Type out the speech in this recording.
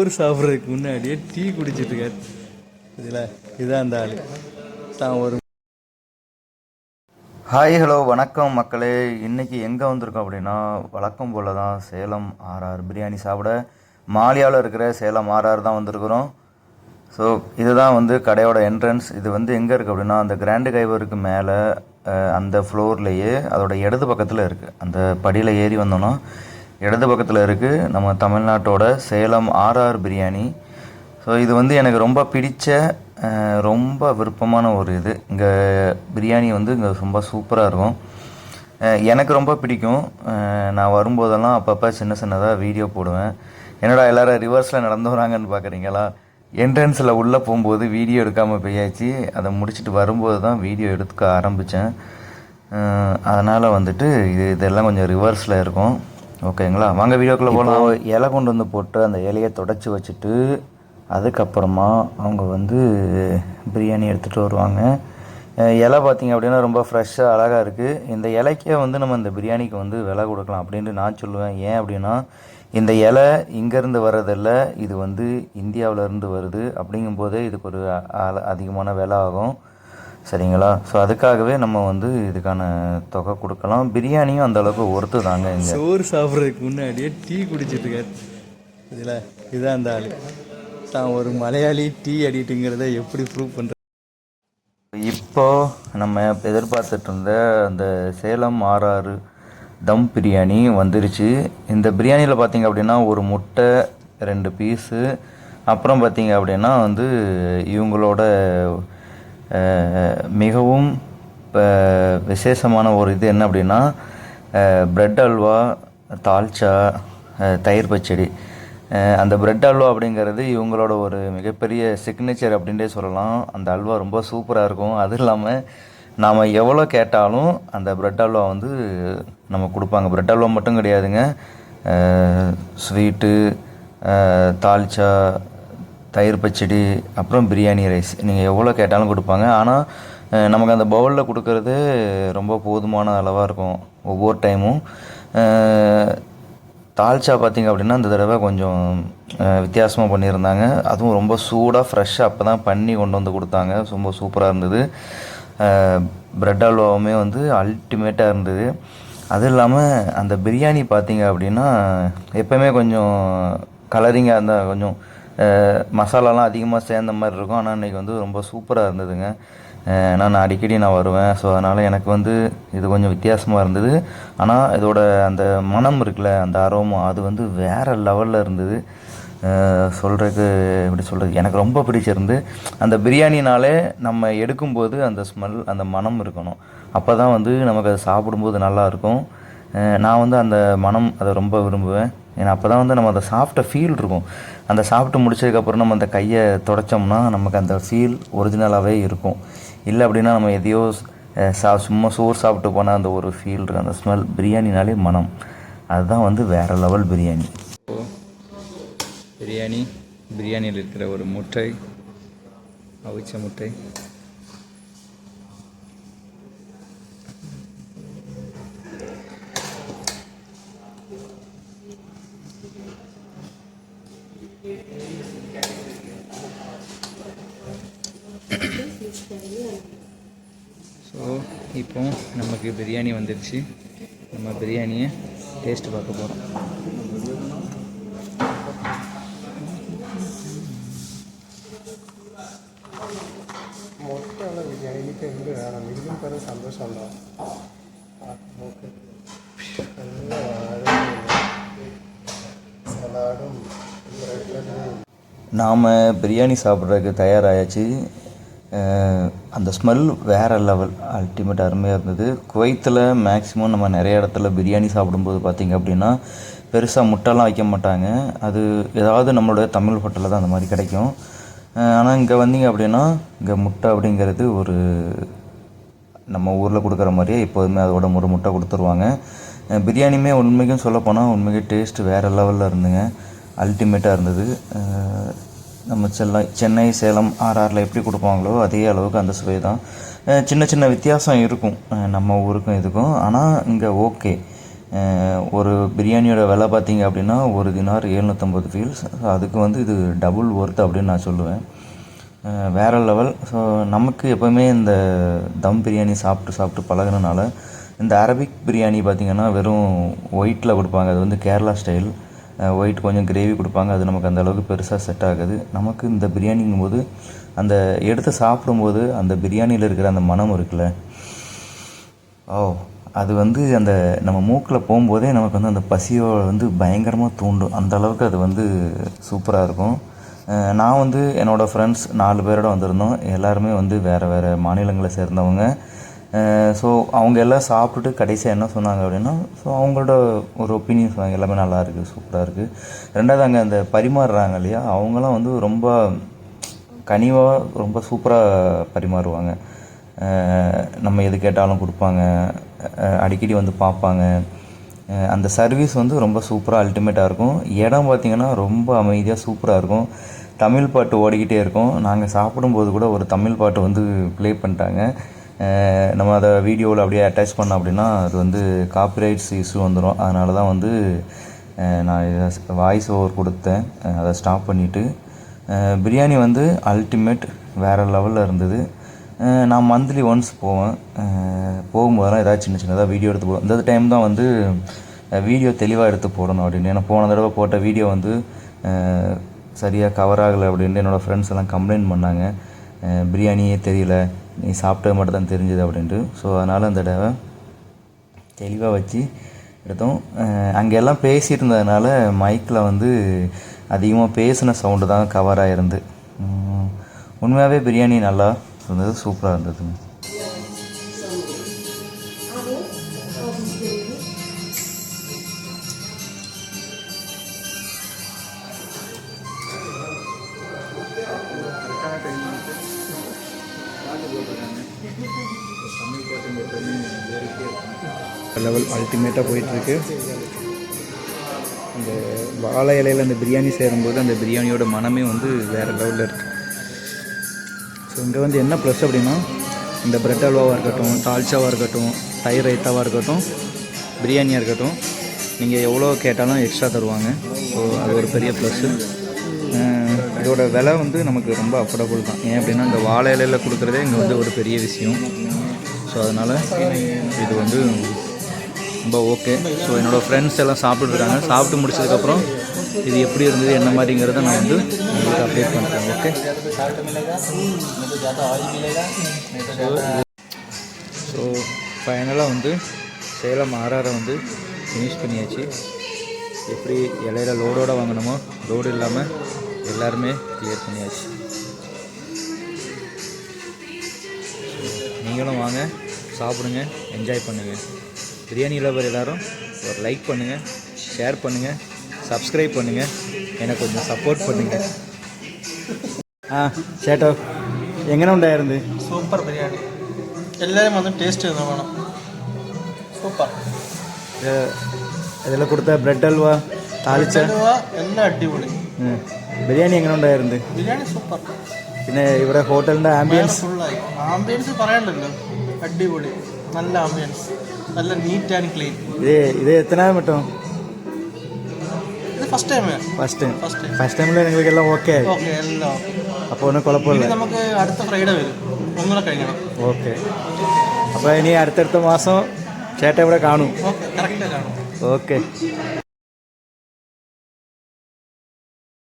சோறு சாப்பிட்றதுக்கு முன்னாடியே டீ குடிச்சிட்டு இருக்காரு. இதில் இதான் அந்த ஆள். தான் ஒரு ஹாய் ஹலோ வணக்கம் மக்களே. இன்றைக்கி எங்கே வந்திருக்கோம் அப்படின்னா வழக்கம் போல் தான் சேலம் ஆர்ஆர் பிரியாணி சாப்பிட மாலியாவில் இருக்கிற சேலம் ஆர்ஆர் தான் வந்திருக்கிறோம். ஸோ இதுதான் வந்து கடையோட என்ட்ரன்ஸ் இது வந்து எங்கே இருக்குது அப்படின்னா அந்த கிராண்டு கைவருக்கு மேலே அந்த ஃப்ளோர்லேயே அதோட இடது பக்கத்தில் இருக்குது அந்த படியில் ஏறி வந்தோன்னா இடது பக்கத்தில் இருக்குது நம்ம தமிழ்நாட்டோட சேலம் ஆர்ஆர் பிரியாணி. ஸோ இது வந்து எனக்கு ரொம்ப பிடிச்ச ரொம்ப விருப்பமான ஒரு இது. இங்கே பிரியாணி வந்து இங்கே ரொம்ப சூப்பராக இருக்கும். எனக்கு ரொம்ப பிடிக்கும். நான் வரும்போதெல்லாம் அப்பப்போ சின்ன சின்னதாக வீடியோ போடுவேன். என்னடா எல்லோரும் ரிவர்ஸில் நடந்து வராங்கன்னு பார்க்குறீங்களா என்ட்ரன்ஸில் உள்ளே போகும்போது வீடியோ எடுக்காமல் போயாச்சு. அதை முடிச்சுட்டு வரும்போது தான் வீடியோ எடுக்க ஆரம்பித்தேன் அதனால் வந்துட்டு இது இதெல்லாம் கொஞ்சம் ரிவர்ஸில் இருக்கும். ஓகேங்களா? வாங்க வீடியோக்குள்ளே போகலாம் இலை கொண்டு வந்து போட்டு அந்த இலையை தொடச்சி வச்சுட்டு அதுக்கப்புறமா அவங்க வந்து பிரியாணி எடுத்துகிட்டு வருவாங்க. இலை பார்த்தீங்க அப்படின்னா ரொம்ப ஃப்ரெஷ்ஷாக அழகாக இருக்குது இந்த இலைக்கே வந்து நம்ம இந்த பிரியாணிக்கு வந்து விலை கொடுக்கலாம் அப்படின்ட்டு நான் சொல்லுவேன். ஏன் அப்படின்னா இந்த இலை இங்கேருந்து வர்றதில்ல இது வந்து இந்தியாவுல இருந்து வருது. அப்படிங்கும்போதே இதுக்கு ஒரு அதிகமான விலை ஆகும். சரிங்களா? ஸோ அதுக்காகவே நம்ம வந்து இதுக்கான தொகை கொடுக்கலாம். பிரியாணியும் அந்த அளவுக்கு ஒர்த்து தாங்க இங்கே. சோறு சாப்பிட்றதுக்கு முன்னாடியே டீ குடிச்சிட்டு இருக்காரு இதில் இதான் அந்த ஆள். தான் ஒரு மலையாளி டீ அடிட்டுங்கிறத எப்படி ப்ரூவ் பண்ணுற இப்போ நம்ம எதிர்பார்த்துட்டு இருந்த அந்த சேலம் ஆறாறு தம் பிரியாணி வந்துருச்சு. இந்த பிரியாணியில் பார்த்தீங்க அப்படின்னா ஒரு முட்டை ரெண்டு பீஸு அப்புறம் பார்த்தீங்க அப்படின்னா வந்து இவங்களோட மிகவும் இப்போ விசேஷமான ஒரு இது என்ன அப்படின்னா பிரெட் அல்வா தால்ச்சா தயிர் பச்சடி. அந்த பிரெட் அல்வா அப்படிங்கிறது இவங்களோட ஒரு மிகப்பெரிய சிக்னேச்சர் அப்படின்ட்டே சொல்லலாம். அந்த அல்வா ரொம்ப சூப்பராக இருக்கும். அதுவும் இல்லாமல் நாம் எவ்வளோ கேட்டாலும் அந்த பிரெட் அல்வா வந்து நம்ம கொடுப்பாங்க. பிரெட் அல்வா மட்டும் கிடையாதுங்க. ஸ்வீட்டு தால்ச்சா தயிர் பச்சடி அப்புறம் பிரியாணி ரைஸ் நீங்கள் எவ்வளோ கேட்டாலும் கொடுப்பாங்க. ஆனால் நமக்கு அந்த பவுலில் கொடுக்கறது ரொம்ப போதுமான அளவாக இருக்கும் ஒவ்வொரு டைமும் தால்ச்சா பார்த்தீங்க அப்படின்னா இந்த தடவை கொஞ்சம் வித்தியாசமாக பண்ணியிருந்தாங்க. அதுவும் ரொம்ப சூடாக ஃப்ரெஷ்ஷாக அப்போ தான் பண்ணி கொண்டு வந்து கொடுத்தாங்க. ரொம்ப சூப்பராக இருந்தது. ப்ரெட் அல்வாவுமே வந்து அல்டிமேட்டாக இருந்தது. அது இல்லாமல் அந்த பிரியாணி பார்த்திங்க அப்படின்னா எப்போவுமே கொஞ்சம் கலரிங்காக இருந்தால் கொஞ்சம் மசாலாலாம் அதிகமாக சேர்ந்த மாதிரி இருக்கும். ஆனால் இன்றைக்கி வந்து ரொம்ப சூப்பராக இருந்ததுங்க. நான் அடிக்கடி நான் வருவேன். ஸோ அதனால் எனக்கு வந்து இது கொஞ்சம் வித்தியாசமாக இருந்தது. ஆனால் இதோட அந்த மனம் இருக்குல்ல அந்த அரோமம் அது வந்து வேறு லெவலில் இருந்தது. சொல்கிறதுக்கு எப்படி சொல்கிறது எனக்கு ரொம்ப பிடிச்சிருந்து அந்த பிரியாணினாலே நம்ம எடுக்கும்போது அந்த ஸ்மெல் அந்த மனம் இருக்கணும். அப்போ தான் வந்து நமக்கு அது சாப்பிடும்போது நல்லா இருக்கும். நான் வந்து அந்த மனம் அதை ரொம்ப விரும்புவேன். ஏன்னா அப்போ தான் வந்து நம்ம அதை சாப்பிட்ட ஃபீல் இருக்கும். அந்த சாப்பிட்டு முடிச்சதுக்கப்புறம் நம்ம அந்த கையை தொடச்சோம்னா நமக்கு அந்த ஃபீல் ஒரிஜினலாகவே இருக்கும். இல்லை அப்படின்னா நம்ம எதையோ சா சும்மா சோறு சாப்பிட்டு போனால் அந்த ஒரு ஃபீல் இருக்கும் அந்த ஸ்மெல் பிரியாணினாலே மனம். அதுதான் வந்து வேறு லெவல் பிரியாணி. பிரியாணி பிரியாணியில் இருக்கிற ஒரு முட்டை அவிச்ச முட்டை. ஸோ இப்போ நமக்கு பிரியாணி வந்துடுச்சு நம்ம பிரியாணியை டேஸ்ட் பார்க்க போகிறோம் മുട്ടയുള്ള ബിരിയാണി എനിക്ക് എന്ത് വേണം ഇതിലും പല സന്തോഷമുണ്ടോ ആ, നോക്ക് നല്ല വാഴയും സലാഡും ബ്രെഡും நாம் பிரியாணி சாப்பிட்றதுக்கு தயாராகியாச்சு அஹ் அந்த ஸ்மெல் வேறு லெவல் அல்டிமேட் அருமையாக இருந்தது. குவைத்தில் மேக்ஸிமம் நம்ம நிறைய இடத்துல பிரியாணி சாப்பிடும்போது பார்த்திங்க அப்படின்னா பெருசாக முட்டைலாம் வைக்க மாட்டாங்க. அது ஏதாவது நம்மளோட தமிழ் ஹோட்டலில் தான் அந்த மாதிரி கிடைக்கும். ஆனால் இங்கே வந்தீங்க அப்படின்னா இங்கே முட்டை அப்படிங்கிறது ஒரு நம்ம ஊரில் கொடுக்குற மாதிரியே எப்போதுமே அதோட ஒரு முட்டை கொடுத்துருவாங்க. பிரியாணியுமே உண்மைக்கும் சொல்லப்போனால் உண்மைக்கு டேஸ்ட் வேறு லெவலில் இருந்துங்க. அல்டிமேட்டாக இருந்தது. நம்ம செல்லை சென்னை சேலம் ஆர்ஆரில் எப்படி கொடுப்பாங்களோ அதே அளவுக்கு அந்த சுவை தான். சின்ன சின்ன வித்தியாசம் இருக்கும். நம்ம ஊருக்கும் இதுக்கும். ஆனால் இங்கே ஓகே. ஒரு பிரியாணியோட விலை பார்த்தீங்க அப்படின்னா ஒரு தினார் எழுநூற்றம்பது ஃபீல்ஸ் அதுக்கு வந்து இது டபுள் ஒர்த் அப்படின்னு நான் சொல்லுவேன். வேறு வேற லெவல் ஸோ நமக்கு எப்போவுமே இந்த தம் பிரியாணி சாப்பிட்டு சாப்பிட்டு பழகினனால இந்த அரபிக் பிரியாணி பார்த்திங்கன்னா வெறும் ஒயிட்டில் கொடுப்பாங்க. அது வந்து கேரளா ஸ்டைல் ஒயிட் கொஞ்சம் கிரேவி கொடுப்பாங்க. அது நமக்கு அந்த அளவுக்கு பெருசாக செட் ஆகாது. நமக்கு இந்த பிரியாணிங்கும் போது அந்த எடுத்து சாப்பிடும்போது அந்த பிரியாணியில் இருக்கிற அந்த மனம் இருக்குல்ல ஓ அது வந்து அந்த நம்ம மூக்கில் போகும்போதே நமக்கு வந்து அந்த பசியோ வந்து பயங்கரமாக தூண்டும். அந்த அளவுக்கு அது வந்து சூப்பராக இருக்கும். நான் வந்து என்னோடய ஃப்ரெண்ட்ஸ் நாலு பேரோட வந்திருந்தோம். எல்லாருமே வந்து வேறு வேறு மாநிலங்களை சேர்ந்தவங்க. ஸோ அவங்க எல்லாம் சாப்பிட்டுட்டு கடைசியாக என்ன சொன்னாங்க அப்படின்னா ஸோ அவங்களோட ஒரு ஒப்பீனியன் சொன்னாங்க எல்லாமே நல்லா இருக்குது சூப்பராக இருக்குது ரெண்டாவது அங்கே அந்த பரிமாறுறாங்க இல்லையா அவங்களாம் வந்து ரொம்ப கனிவாக ரொம்ப சூப்பராக பரிமாறுவாங்க. நம்ம எது கேட்டாலும் கொடுப்பாங்க அடிக்கடி வந்து பார்ப்பாங்க. அந்த சர்வீஸ் வந்து ரொம்ப சூப்பராக அல்டிமேட்டாக இருக்கும். இடம் பார்த்திங்கன்னா ரொம்ப அமைதியாக சூப்பராக இருக்கும். தமிழ் பாட்டு ஓடிக்கிட்டே இருக்கும். நாங்கள் சாப்பிடும்போது கூட ஒரு தமிழ் பாட்டு வந்து ப்ளே பண்ணிட்டாங்க. நம்ம அதை வீடியோவில் அப்படியே அட்டாச் பண்ணோம் அப்படின்னா அது வந்து காப்பிரைட்ஸ் இஷ்யூ வந்துடும் அதனால தான் வந்து நான் வாய்ஸ் ஓவர் கொடுத்தேன். அதை ஸ்டாப் பண்ணிவிட்டு பிரியாணி வந்து அல்டிமேட் வேறு லெவலில் இருந்தது. நான் மந்த்லி ஒன்ஸ் போவேன். போகும்போது போகும்போதெல்லாம் ஏதாவது சின்ன சின்னதாக வீடியோ எடுத்து போடுவேன் இந்த டைம் தான் வந்து வீடியோ தெளிவாக எடுத்து போடணும் அப்படின்னு. ஏன்னா போன தடவை போட்ட வீடியோ வந்து சரியாக கவர் ஆகலை அப்படின்ட்டு என்னோடய ஃப்ரெண்ட்ஸ் எல்லாம் கம்ப்ளைண்ட் பண்ணாங்க. பிரியாணியே தெரியல. நீ சாப்பிட்டது மட்டும் தான் தெரிஞ்சுது அப்படின்ட்டு. ஸோ அதனால் அந்த தடவை தெளிவாக வச்சு எடுத்தோம். அங்கெல்லாம் அங்கே எல்லாம் இருந்ததுனால மைக்கில் வந்து அதிகமாக பேசின சவுண்டு தான் கவர் ஆகிருந்து உண்மையாகவே பிரியாணி நல்லா இருந்தது சூப்பராக இருந்ததுங்க. லெவல் அல்டிமேட்டாக போயிட்டுருக்கு. அந்த வாழை இலையில் அந்த பிரியாணி சேரும்போது அந்த பிரியாணியோட மனமே வந்து வேறு லெவலில் இருக்குது ஸோ இங்கே வந்து என்ன ப்ளஸ் அப்படின்னா இந்த பிரெட் அல்வாவாக இருக்கட்டும் தால்ச்சாவாக இருக்கட்டும் தயிர் ரைத்தாவாக இருக்கட்டும் பிரியாணியாக இருக்கட்டும் நீங்கள் எவ்வளோ கேட்டாலும் எக்ஸ்ட்ரா தருவாங்க. ஸோ அது ஒரு பெரிய ப்ளஸ்ஸு இதோட விலை வந்து நமக்கு ரொம்ப அஃபோர்டபுள் தான். ஏன் அப்படின்னா இந்த வாழை இலையில் கொடுக்குறதே இங்கே வந்து ஒரு பெரிய விஷயம். ஸோ அதனால் இது வந்து ரொம்ப ஓகே ஸோ என்னோடய ஃப்ரெண்ட்ஸ் எல்லாம் சாப்பிட்டுருக்காங்க சாப்பிட்டு முடிச்சதுக்கப்புறம் இது எப்படி இருந்தது என்ன மாதிரிங்கிறத நான் வந்து உங்களுக்கு அப்டேட் பண்ணுறேன் ஓகே ஸோ ஃபைனலாக வந்து சேலம் ஆர்ஆரை வந்து ஃபினிஷ் பண்ணியாச்சு. எப்படி இலையில லோடோடு வாங்கினோமோ லோடு இல்லாமல் எல்லாருமே கிளியர் பண்ணியாச்சு. நீங்களும் வாங்க சாப்பிடுங்க என்ஜாய் பண்ணுங்கள் பிரியாணி லவர் எல்லோரும் ஒரு லைக் பண்ணுங்கள் ஷேர் பண்ணுங்கள் சப்ஸ்கிரைப் பண்ணுங்கள் எனக்கு கொஞ்சம் சப்போர்ட் பண்ணுங்கள் ஆ ஷேட்டோ எங்கே உண்டாயிருந்து சூப்பர் பிரியாணி எல்லோரும் வந்து டேஸ்ட் இருந்தால் வேணும். சூப்பர். இதில் கொடுத்த பிரெட் அல்வா தாளிச்சல்வா என்ன அடிப்பொலி ബിരിയാണി എങ്ങനെ ഉണ്ടായിരുന്നു ബിരിയാണി സൂപ്പർ. പിന്നെ ഇവിടെ ഹോട്ടലിന്റെ ആംബിയൻസ് ആംബിയൻസ് പറയണ്ടല്ലോ. അടിപൊളി. നല്ല ആംബിയൻസ് നല്ല നീറ്റ് ആൻഡ് ക്ലീൻ ഇത് ഇത് എത്തനാം കേട്ടോ first time first time first ടൈമിൽ നിങ്ങൾക്കെല്ലാം ഓക്കെ ആയി. എല്ലാം അപ്പോൾ ഒന്നും കുഴപ്പമില്ല. നമുക്ക് അടുത്ത ഫ്രൈഡേ വരും. ഒന്നുകൂടെ കഴിയണം ഓക്കെ അപ്പോൾ ഇനി അടുത്തടുത്ത മാസം ചേട്ടൻ ഇവിടെ കാണും. ഓക്കെ